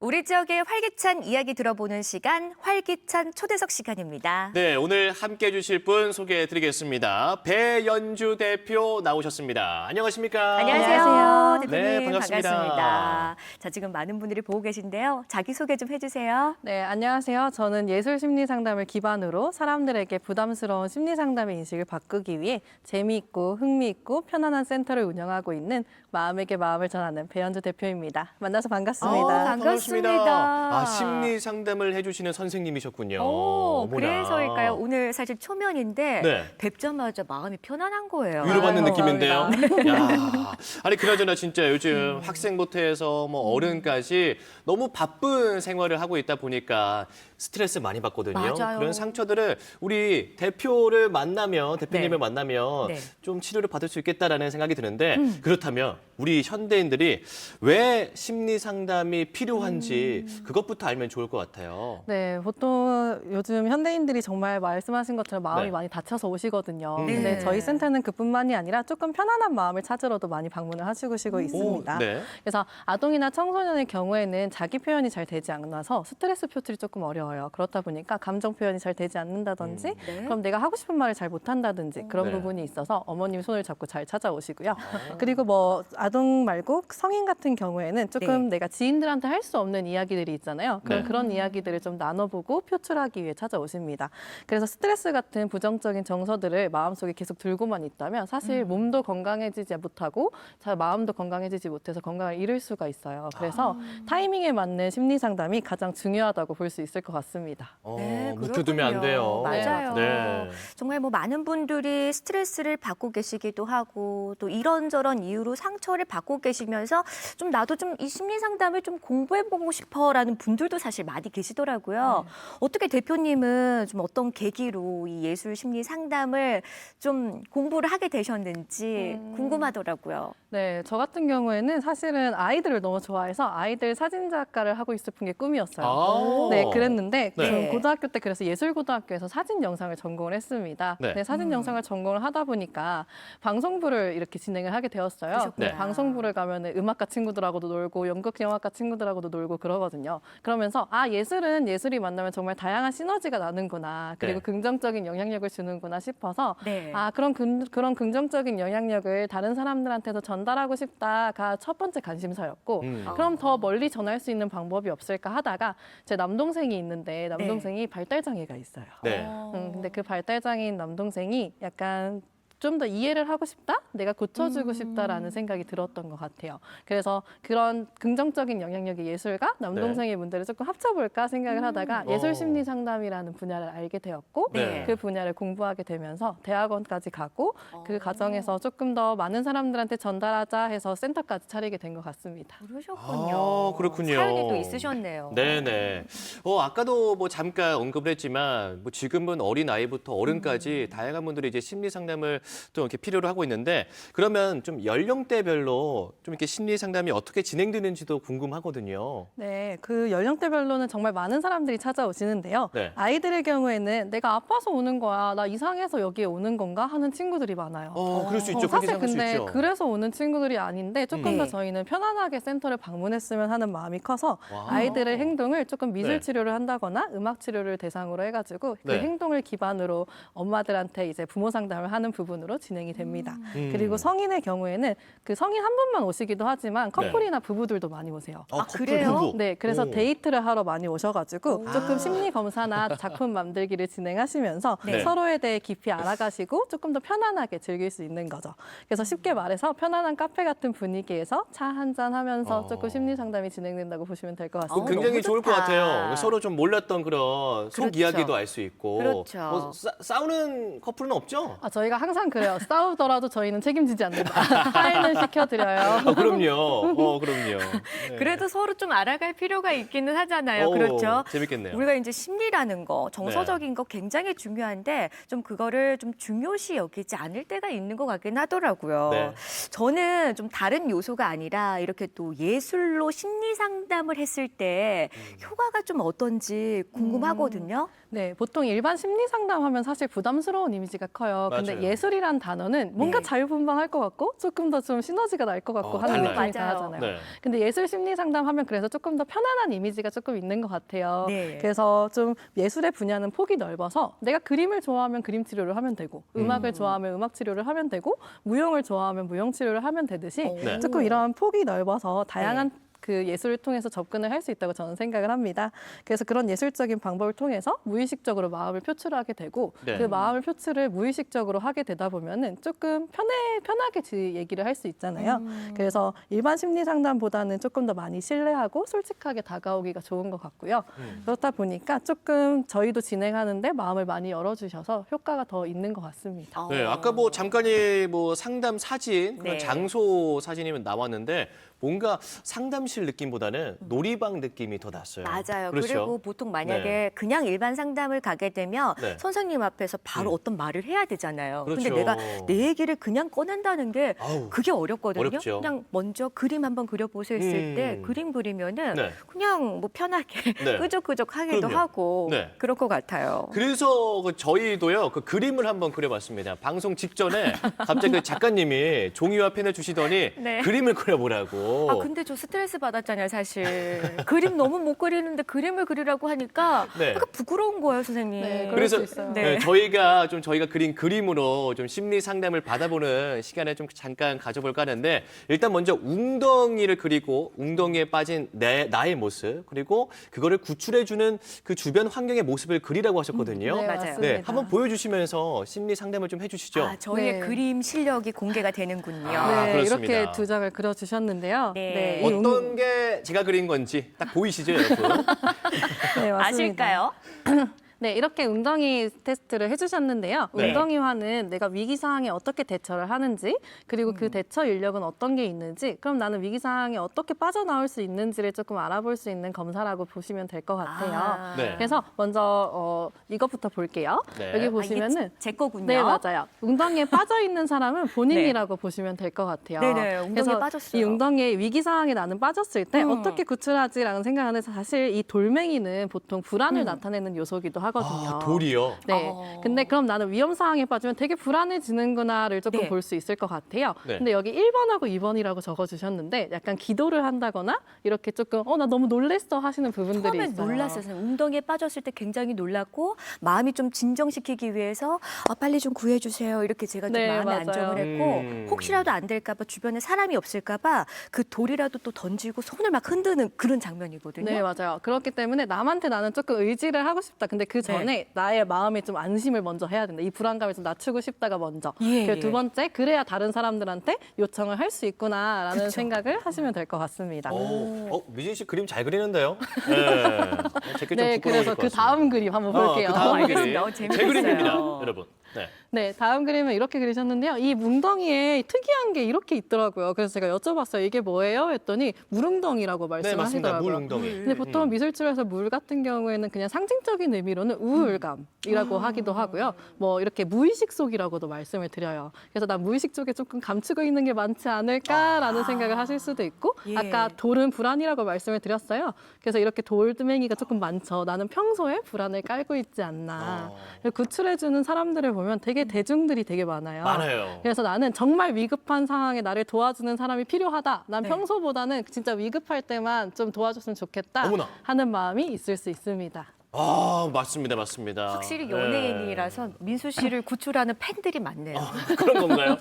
우리 지역의 활기찬 이야기 들어보는 시간, 활기찬 초대석 시간입니다. 네, 오늘 함께 해 주실 분 소개해 드리겠습니다. 배연주 대표 나오셨습니다. 안녕하십니까? 안녕하세요. 안녕하세요. 대표님 네, 반갑습니다. 반갑습니다. 자, 지금 많은 분들이 보고 계신데요. 자기소개 좀 해주세요. 네, 안녕하세요. 저는 예술 심리 상담을 기반으로 사람들에게 부담스러운 심리 상담의 인식을 바꾸기 위해 재미있고 흥미있고 편안한 센터를 운영하고 있는 마음에게 마음을 전하는 배현주 대표입니다. 만나서 반갑습니다. 어, 반갑습니다. 아, 심리 상담을 해주시는 선생님이셨군요. 오, 어머나. 그래서일까요? 오늘 사실 초면인데 네. 뵙자마자 마음이 편안한 거예요. 위로받는 아유, 느낌인데요. 야, 아니 그나저나 진짜 음. 요즘 학생부터 해서 뭐 어른까지 너무 바쁜 생활을 하고 있다 보니까 스트레스 많이 받거든요. 맞아요. 그런 상처들을 우리 대표를 만나면 대표님을 네. 만나면 네. 음. 좀 치료를 받을 수 있겠다라는 생각이 드는데 그렇다면 우리 현대인들이 왜 심리 상담이 필요한지 음. 그것부터 알면 좋을 것 같아요. 네, 보통 요즘 현대인들이 정말 말씀하신 것처럼 마음이 네. 많이 다쳐서 오시거든요. 음. 근데 네. 저희 센터는 그뿐만이 아니라 조금 편안한 마음을 찾으러도 많이 방문을 하시고 오, 있습니다. 네. 그래서 아동이나 청소년의 경우에는 자기 표현이 잘 되지 않아서 스트레스 표출이 조금 어려워 요. 그렇다 보니까 감정 표현이 잘 되지 않는다든지 네. 그럼 내가 하고 싶은 말을 잘 못한다든지 그런 네. 부분이 있어서 어머님 손을 잡고 잘 찾아오시고요. 그리고 뭐 아동 말고 성인 같은 경우에는 조금 네. 내가 지인들한테 할 수 없는 이야기들이 있잖아요. 그럼 네. 그런 이야기들을 좀 나눠보고 표출하기 위해 찾아오십니다. 그래서 스트레스 같은 부정적인 정서들을 마음속에 계속 들고만 있다면 사실 음. 몸도 건강해지지 못하고 자, 마음도 건강해지지 못해서 건강을 잃을 수가 있어요. 그래서 아. 타이밍에 맞는 심리 상담이 가장 중요하다고 볼 수 있을 것 같 습니다. 어, 네, 묵혀두면 안 돼요. 맞아요. 네. 정말 뭐 많은 분들이 스트레스를 받고 계시기도 하고 또 이런저런 이유로 상처를 받고 계시면서 좀 나도 좀 이 심리 상담을 좀 공부해보고 싶어라는 분들도 사실 많이 계시더라고요. 어떻게 대표님은 좀 어떤 계기로 이 예술 심리 상담을 좀 공부를 하게 되셨는지 음. 궁금하더라고요. 네, 저 같은 경우에는 사실은 아이들을 너무 좋아해서 아이들 사진 작가를 하고 있을 게 꿈이었어요. 아. 네, 그랬는데 네. 저는 고등학교 때 그래서 예술고등학교에서 사진 영상을 전공을 했습니다. 네. 네. 사진 영상을 전공을 하다 보니까 방송부를 이렇게 진행을 하게 되었어요. 그러셨구나. 네. 방송부를 가면은 음악과 친구들하고도 놀고 연극 영화과 친구들하고도 놀고 그러거든요. 그러면서 아 예술은 예술이 만나면 정말 다양한 시너지가 나는구나. 그리고 네. 긍정적인 영향력을 주는구나 싶어서 네. 아 그런 근, 그런 긍정적인 영향력을 다른 사람들한테도 전달하고 싶다가 첫 번째 관심사였고 음. 그럼 더 멀리 전할 수 있는 방법이 없을까 하다가 제 남동생이 있는 데 남동생이 발달 장애가 있어요. 네. 어. 음, 근데 그 발달 장애인 남동생이 약간 좀 더 이해를 하고 싶다? 내가 고쳐주고 음. 싶다라는 생각이 들었던 것 같아요. 그래서 그런 긍정적인 영향력의 예술과 남동생의 문제를 조금 합쳐볼까 생각을 하다가 어. 예술 심리 상담이라는 분야를 알게 되었고 네. 그 분야를 공부하게 되면서 대학원까지 가고 어. 그 과정에서 조금 더 많은 사람들한테 전달하자 해서 센터까지 차리게 된 것 같습니다. 그러셨군요. 아, 그렇군요. 사연이 또 있으셨네요. 네네. 어, 아까도 뭐 잠깐 언급을 했지만, 뭐 지금은 어린 아이부터 어른까지 다양한 분들이 이제 심리 상담을 또 이렇게 필요로 하고 있는데, 그러면 좀 연령대별로 좀 이렇게 심리 상담이 어떻게 진행되는지도 궁금하거든요. 네, 그 연령대별로는 정말 많은 사람들이 찾아오시는데요. 네. 아이들의 경우에는 내가 아파서 오는 거야, 나 이상해서 여기에 오는 건가 하는 친구들이 많아요. 어, 그럴 수 있죠. 어, 그렇게 사실 생각할 수 근데 있죠. 그래서 오는 친구들이 아닌데 조금 음. 더 네. 저희는 편안하게 센터를 방문했으면 하는 마음이 커서 와. 아이들의 행동을 조금 미술 네. 치료를 한다거나 음악 치료를 대상으로 해가지고 그 네. 행동을 기반으로 엄마들한테 이제 부모 상담을 하는 부분 으로 진행이 됩니다. 음. 그리고 성인의 경우에는 그 성인 한 분만 오시기도 하지만 커플이나 부부들도 많이 오세요. 어, 아, 커플 그래요? 부부. 네, 그래서 오. 데이트를 하러 많이 오셔가지고 오. 조금 아. 심리 검사나 작품 만들기를 진행하시면서 네. 서로에 대해 깊이 알아가시고 조금 더 편안하게 즐길 수 있는 거죠. 그래서 쉽게 말해서 편안한 카페 같은 분위기에서 차 한 잔 하면서 어. 조금 심리 상담이 진행된다고 보시면 될것그 같습니다. 어, 굉장히 좋을 것. 같아요. 서로 좀 몰랐던 그런 속 그렇죠. 이야기도 알 수 있고. 그렇죠. 뭐 싸, 싸우는 커플은 없죠? 아, 저희가 항상 그래요. 싸우더라도 저희는 책임지지 않는다. 화해는 시켜드려요. 어, 그럼요. 어, 그럼요. 네. 그래도 서로 좀 알아갈 필요가 있기는 하잖아요. 오, 그렇죠? 재밌겠네요. 우리가 이제 심리라는 거, 정서적인 거 굉장히 중요한데 좀 그거를 좀 중요시 여기지 않을 때가 있는 것 같긴 하더라고요. 네. 저는 좀 다른 요소가 아니라 이렇게 또 예술로 심리 상담을 했을 때 음. 효과가 좀 어떤지 궁금하거든요. 네, 보통 일반 심리 상담하면 사실 부담스러운 이미지가 커요. 근데 맞아요. 예술이란 단어는 뭔가 네. 자유분방할 것 같고 조금 더 좀 시너지가 날 것 같고 어, 하는. 느낌이. 강하잖아요. 네. 근데 예술 심리 상담하면 그래서 조금 더 편안한 이미지가 조금 있는 것 같아요. 네. 그래서 좀 예술의 분야는 폭이 넓어서 내가 그림을 좋아하면 그림 치료를 하면 되고 음악을 좋아하면 음악 치료를 하면 되고 무용을 좋아하면 무용 치료를 하면 되듯이 오. 네. 조금 이런 폭이 넓어서 다양한 네. 그 예술을 통해서 접근을 할 수 있다고 저는 생각을 합니다. 그래서 그런 예술적인 방법을 통해서 무의식적으로 마음을 표출하게 되고 네. 그 마음을 표출을 무의식적으로 하게 되다 보면은 조금 편해 편하게 지- 얘기를 할 수 있잖아요. 음. 그래서 일반 심리 상담보다는 조금 더 많이 신뢰하고 솔직하게 다가오기가 좋은 것 같고요. 음. 그렇다 보니까 조금 저희도 진행하는데 마음을 많이 열어주셔서 효과가 더 있는 것 같습니다. 네, 아까 뭐 잠깐의 뭐 상담 사진, 그런 네. 장소 사진이면 나왔는데 뭔가 상담실 느낌보다는 놀이방 느낌이 더 났어요. 맞아요. 그렇죠? 그리고 보통 만약에 네. 그냥 일반 상담을 가게 되면 네. 선생님 앞에서 바로 음. 어떤 말을 해야 되잖아요. 근데 그렇죠. 내가 내 얘기를 그냥 꺼낸다는 게 아우. 그게 어렵거든요. 어렵죠. 그냥 먼저 그림 한번 그려보세요 했을 음. 때 그림 그리면은 네. 그냥 뭐 편하게 네. 끄적끄적 하기도 그럼요. 하고 네. 그럴 것 같아요. 그래서 그 저희도요 그 그림을 한번 그려봤습니다. 방송 직전에 갑자기 그 작가님이 종이와 펜을 주시더니 네. 그림을 그려보라고. 아 근데 저 스트레스 받았잖아요 사실 그림 너무 못 그리는데 그림을 그리라고 하니까 네. 약간 부끄러운 거예요 선생님. 네, 그럴 그래서 수 있어요. 네. 네, 저희가 좀 저희가 그린 그림으로 좀 심리 상담을 받아보는 시간을 좀 잠깐 가져볼까 하는데 일단 먼저 웅덩이를 그리고 웅덩이에 빠진 내 나의 모습 그리고 그거를 구출해주는 그 주변 환경의 모습을 그리라고 하셨거든요. 네, 맞아요. 맞습니다. 네, 한번 보여주시면서 심리 상담을 좀 해주시죠. 아 저희의 네. 그림 실력이 공개가 되는군요. 아, 네, 그렇습니다. 이렇게 두 장을 그려주셨는데요. 네. 이 웅- 어떤 게 제가 그린 건지 딱 보이시죠, 여러분? 네, 맞습니다. 아실까요? 네, 이렇게 웅덩이 테스트를 해주셨는데요. 네. 웅덩이화는 내가 위기 상황에 어떻게 대처를 하는지, 그리고 음. 그 대처 인력은 어떤 게 있는지, 그럼 나는 위기 상황에 어떻게 빠져나올 수 있는지를 조금 알아볼 수 있는 검사라고 보시면 될 것 같아요. 아. 네. 그래서 먼저 어, 이것부터 볼게요. 네. 여기 아, 아, 보시면은 이게 제 거군요. 네, 맞아요. 웅덩이에 빠져 있는 사람은 본인이라고 보시면 될 것 같아요. 네네, 웅덩이에 그래서 빠졌어요. 이 웅덩이에 위기 상황에 나는 빠졌을 때 음. 어떻게 구출하지라는 생각하는 사실 이 돌멩이는 보통 불안을 음. 나타내는 요소기도 하 거든요. 아, 돌이요. 네. 어. 근데 그럼 나는 위험 상황에 빠지면 되게 불안해지는구나를 조금 네. 볼 수 있을 것 같아요. 네. 근데 여기 1번하고 2번이라고 적어 주셨는데 약간 기도를 한다거나 이렇게 조금 어 나 너무 놀랬어 하시는 부분들이 처음에 있어요. 놀랐어요. 웅덩이에 빠졌을 때 굉장히 놀랐고 마음이 좀 진정시키기 위해서 아, 빨리 좀 구해 주세요. 이렇게 제가 좀 네, 마음의 맞아요. 안정을 했고 음. 혹시라도 안 될까 봐 주변에 사람이 없을까 봐 그 돌이라도 또 던지고 손을 막 흔드는 그런 장면이거든요. 네, 맞아요. 그렇기 때문에 남한테 나는 조금 의지를 하고 싶다. 근데 그 전에 네. 나의 마음에 좀 안심을 먼저 해야 된다. 이 불안감을 좀 낮추고 싶다가 먼저. 예, 그리고 예. 두 번째, 그래야 다른 사람들한테 요청을 할 수 있구나라는 그쵸. 생각을 하시면 될 것 같습니다. 어, 어, 미진 씨 그림 잘 그리는데요? 네. 네, 그래서 것 그. 다음 그림 한번 어, 볼게요. 그 다음 알겠습니다. 그림. 어, 제. 그림입니다, 여러분. 네. 네, 다음 그림은 이렇게 그리셨는데요. 이 뭉덩이에 특이한 게 이렇게 있더라고요. 그래서 제가 여쭤봤어요. 이게 뭐예요? 했더니 물웅덩이라고 네, 맞습니다. 말씀하시더라고요. 물 웅덩이. 근데 보통 음. 미술치료에서 물 같은 경우에는 그냥 상징적인 의미로는 우울감이라고 하기도 하고요. 뭐 이렇게 무의식 속이라고도 말씀을 드려요. 그래서 난 무의식 쪽에 조금 감추고 있는 게 많지 않을까라는 생각을 하실 수도 있고 예. 아까 돌은 불안이라고 말씀을 드렸어요. 그래서 이렇게 돌드맹이가 조금 많죠. 나는 평소에 불안을 깔고 있지 않나. 어. 구출해주는 사람들을 보면 되게 대중들이 되게 많아요. 많아요. 그래서 나는 정말 위급한 상황에 나를 도와주는 사람이 필요하다. 난 네. 평소보다는 진짜 위급할 때만 좀 도와줬으면 좋겠다 어머나. 하는 마음이 있을 수 있습니다. 아, 맞습니다, 맞습니다. 확실히 네. 연예인이라서 민수 씨를 구출하는 팬들이 많네요. 그런 건가요?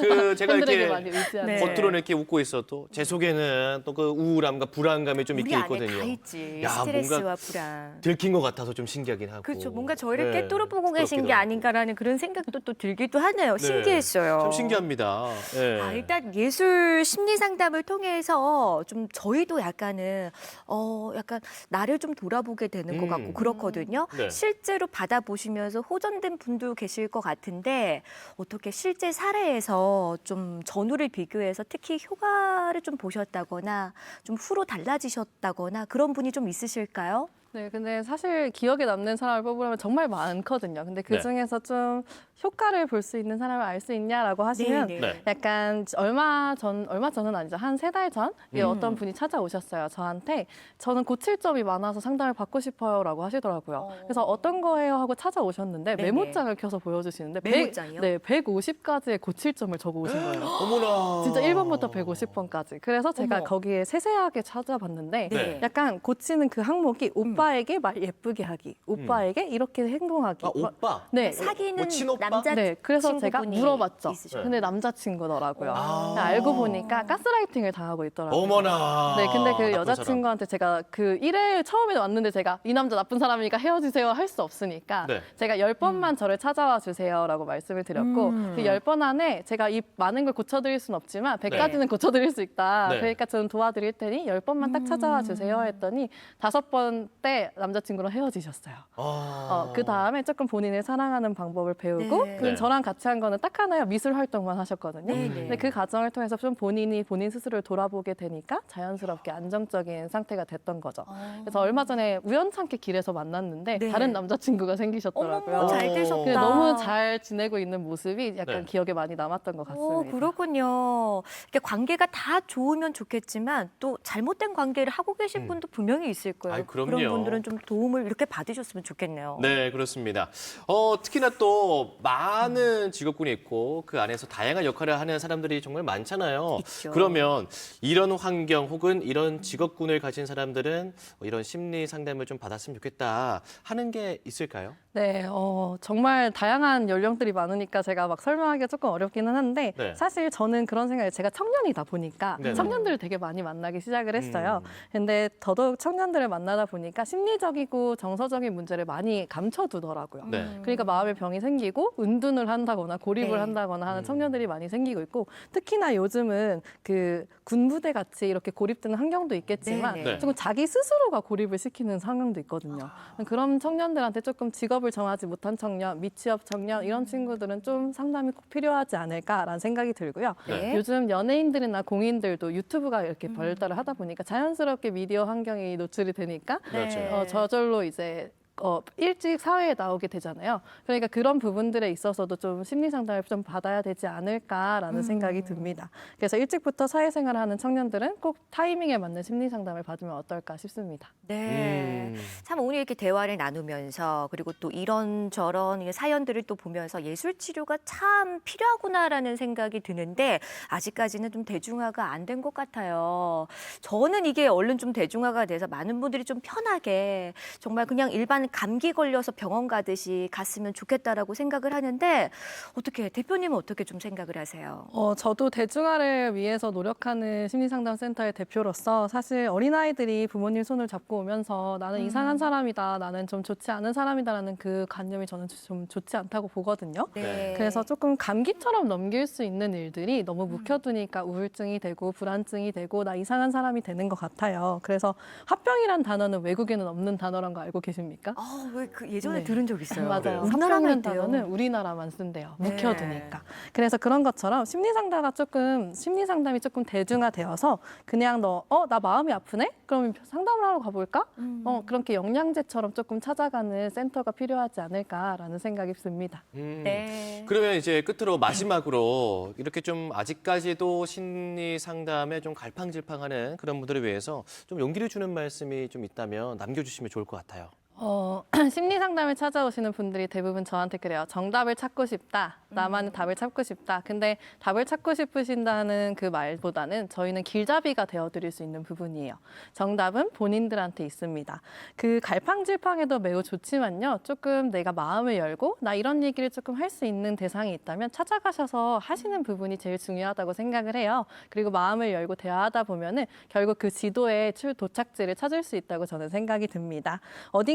그 제가 팬들에게 이렇게 의지하는. 네. 겉으로는 이렇게 웃고 있어도 제 속에는 또 그 우울함과 불안감이 좀 우리 있긴 안에 있거든요. 다 있지. 야, 스트레스와 뭔가 불안. 들킨 것 같아서 좀 신기하긴 하고. 그렇죠. 뭔가 저를 네, 꿰뚫어 보고 계신 게 하고. 아닌가라는 그런 생각도 또 들기도 하네요. 네. 신기했어요. 참 신기합니다. 네. 아, 일단 예술 심리 상담을 통해서 좀 저희도 약간은 어 약간 나를 좀 돌아보게 되는 것 음. 같고 그렇거든요. 네. 실제로 받아보시면서 호전된 분도 계실 것 같은데 어떻게 실제 사례에서 좀 전후를 비교해서 특히 효과를 좀 보셨다거나 좀 후로 달라지셨다거나 그런 분이 좀 있으실까요? 네, 근데 사실 기억에 남는 사람을 뽑으려면 정말 많거든요. 근데 그 네. 중에서 좀 효과를 볼 수 있는 사람을 알 수 있냐라고 하시면 네, 네. 약간 얼마 전 얼마 전은 아니죠 한 세 달전 예, 음. 어떤 분이 찾아오셨어요 저한테 저는 고칠 점이 많아서 상담을 받고 싶어요라고 하시더라고요 어. 그래서 어떤 거예요 하고 찾아오셨는데 네네. 메모장을 켜서 보여주시는데 메모장이요? 네 150가지의 고칠 점을 적어 오신 거예요 어머나. 진짜 1번부터 150번까지 그래서 제가 어머. 거기에 세세하게 찾아봤는데 네. 약간 고치는 그 항목이 오빠 에게 말 예쁘게 하기 오빠에게 이렇게 행동하기 아, 오빠. 네 사귀는 뭐 친오빠? 남자 네, 그래서 제가 친구분이 물어봤죠. 있으셔요. 근데 남자친구더라고요. 아. 알고 보니까 가스라이팅을 당하고 있더라고요. 어머나. 네, 근데 그 나쁜 여자친구한테 제가 그 일회 처음에 왔는데 제가 이 남자 나쁜 사람이니까 헤어지세요 할 수 없으니까 네. 제가 열 번만 저를 찾아와 주세요라고 말씀을 드렸고 음. 그열번 안에 제가 이 많은 걸 고쳐드릴 수는 없지만 백 네. 가지는 고쳐드릴 수 있다. 네. 그러니까 저는 도와드릴 테니 열 번만 딱 찾아와 주세요 했더니 다섯 번때 남자친구랑 헤어지셨어요. 아. 어, 그 다음에 조금 본인을 사랑하는 방법을 배우고 네. 그 네. 저랑 같이 한 거는 딱 하나요 미술 활동만 하셨거든요. 네, 음. 네. 근데 그 과정을 통해서 좀 본인이 본인 스스로를 돌아보게 되니까 자연스럽게 안정적인 상태가 됐던 거죠. 어. 그래서 얼마 전에 우연찮게 길에서 만났는데 네. 다른 남자친구가 생기셨더라고요. 어머, 잘 어. 되셨다. 근데 너무 잘 지내고 있는 모습이 약간 네. 기억에 많이 남았던 것 같습니다. 오, 그렇군요. 이렇게 관계가 다 좋으면 좋겠지만 또 잘못된 관계를 하고 계신 음. 분도 분명히 있을 거예요. 아이, 그럼요. 런 분들은 좀 도움을 이렇게 받으셨으면 좋겠네요. 네, 그렇습니다. 어, 특히나 또 많은 직업군이 있고 그 안에서 다양한 역할을 하는 사람들이 정말 많잖아요. 있죠. 그러면 이런 환경 혹은 이런 직업군을 가진 사람들은 이런 심리 상담을 좀 받았으면 좋겠다 하는 게 있을까요? 네, 어, 정말 다양한 연령들이 많으니까 제가 막 설명하기가 조금 어렵기는 한데 네. 사실 저는 그런 생각을 제가 청년이다 보니까 네네. 청년들을 되게 많이 만나기 시작을 했어요. 음. 근데 더더욱 청년들을 만나다 보니까 심리적이고 정서적인 문제를 많이 감춰두더라고요. 네. 그러니까 마음의 병이 생기고 은둔을 한다거나 고립을 네. 한다거나 하는 음. 청년들이 많이 생기고 있고 특히나 요즘은 그 군부대 같이 이렇게 고립되는 환경도 있겠지만 네, 네. 조금 자기 스스로가 고립을 시키는 상황도 있거든요. 그런 청년들한테 조금 직업 을 정하지 못한 청년, 미취업 청년 이런 친구들은 좀 상담이 꼭 필요하지 않을까라는 생각이 들고요. 네. 요즘 연예인들이나 공인들도 유튜브가 이렇게 발달을 하다 보니까 자연스럽게 미디어 환경이 노출이 되니까. 네. 어, 저절로 이제 어, 일찍 사회에 나오게 되잖아요. 그러니까 그런 부분들에 있어서도 좀 심리 상담을 좀 받아야 되지 않을까라는 음. 생각이 듭니다. 그래서 일찍부터 사회생활을 하는 청년들은 꼭 타이밍에 맞는 심리 상담을 받으면 어떨까 싶습니다. 네. 음. 참 오늘 이렇게 대화를 나누면서 그리고 또 이런저런 사연들을 또 보면서 예술 치료가 참 필요하구나라는 생각이 드는데 아직까지는 좀 대중화가 안 된 것 같아요. 저는 이게 얼른 좀 대중화가 돼서 많은 분들이 좀 편하게 정말 그냥 일반 감기 걸려서 병원 가듯이 갔으면 좋겠다라고 생각을 하는데 어떻게 대표님은 어떻게 좀 생각을 하세요? 어, 저도 대중화를 위해서 노력하는 심리상담센터의 대표로서 사실 어린아이들이 부모님 손을 잡고 오면서 나는 음. 이상한 사람이다, 나는 좀 좋지 않은 사람이다라는 그 관념이 저는 좀 좋지 않다고 보거든요. 네. 그래서 조금 감기처럼 넘길 수 있는 일들이 너무 묵혀두니까 우울증이 되고 불안증이 되고 나 이상한 사람이 되는 것 같아요. 그래서 화병이란 단어는 외국에는 없는 단어란 거 알고 계십니까? 아, 왜 그 예전에 네. 들은 적 있어요. 맞아요. 우리나라만 화병이라는 있대요. 단어는 우리나라만 쓴대요. 네. 묵혀두니까. 그래서 그런 것처럼 심리 상담가 조금 심리 상담이 조금 대중화되어서 그냥 너 어 나 마음이 아프네? 그럼 상담을 하러 가볼까? 음. 어 그렇게 영양제처럼 조금 찾아가는 센터가 필요하지 않을까라는 생각이 듭니다. 음. 네. 그러면 이제 끝으로 마지막으로 이렇게 좀 아직까지도 심리 상담에 좀 갈팡질팡하는 그런 분들을 위해서 좀 용기를 주는 말씀이 좀 있다면 남겨주시면 좋을 것 같아요. 어, 심리 상담을 찾아오시는 분들이 대부분 저한테 그래요. 정답을 찾고 싶다. 나만의 답을 찾고 싶다. 근데 답을 찾고 싶으신다는 그 말보다는 저희는 길잡이가 되어드릴 수 있는 부분이에요. 정답은 본인들한테 있습니다. 그 갈팡질팡해도 매우 좋지만요. 조금 내가 마음을 열고 나 이런 얘기를 조금 할 수 있는 대상이 있다면 찾아가셔서 하시는 부분이 제일 중요하다고 생각을 해요. 그리고 마음을 열고 대화하다 보면은 결국 그 지도의 출 도착지를 찾을 수 있다고 저는 생각이 듭니다.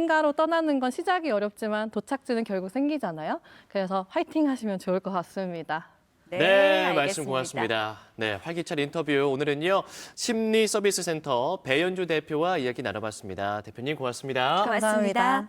어딘가로 떠나는 건 시작이 어렵지만 도착지는 결국 생기잖아요. 그래서 화이팅 하시면 좋을 것 같습니다. 네, 알겠습니다. 말씀 고맙습니다. 네, 활기찬 인터뷰 오늘은요 심리 서비스 센터 배현주 대표와 이야기 나눠봤습니다. 대표님 고맙습니다. 고맙습니다.